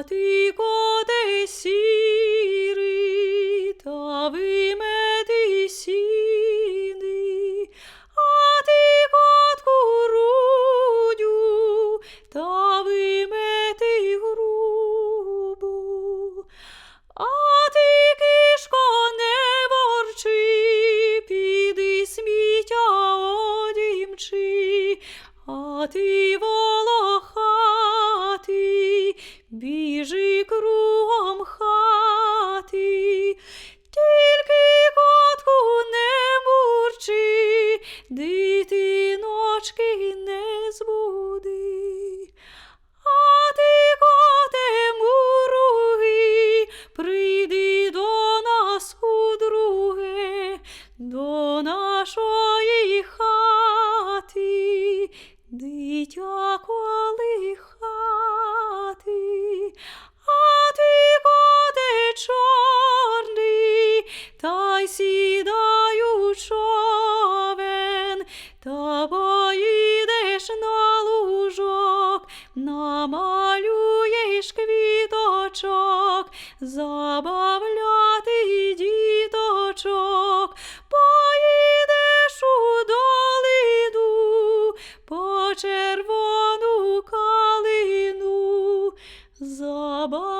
Atikote siri tavimeti sini Atikot kurudu tavimeti grubu Atikishko ne vorči pidi smita odimči Ativo не збуди, а ти коте муруги, прийди до нас у друге, до нашої хати, дитя коли хати, а ти коте чорний, та й сі. малює квіточок, забавляти діточок, поїдеш у долину, по червону калину. забавляти.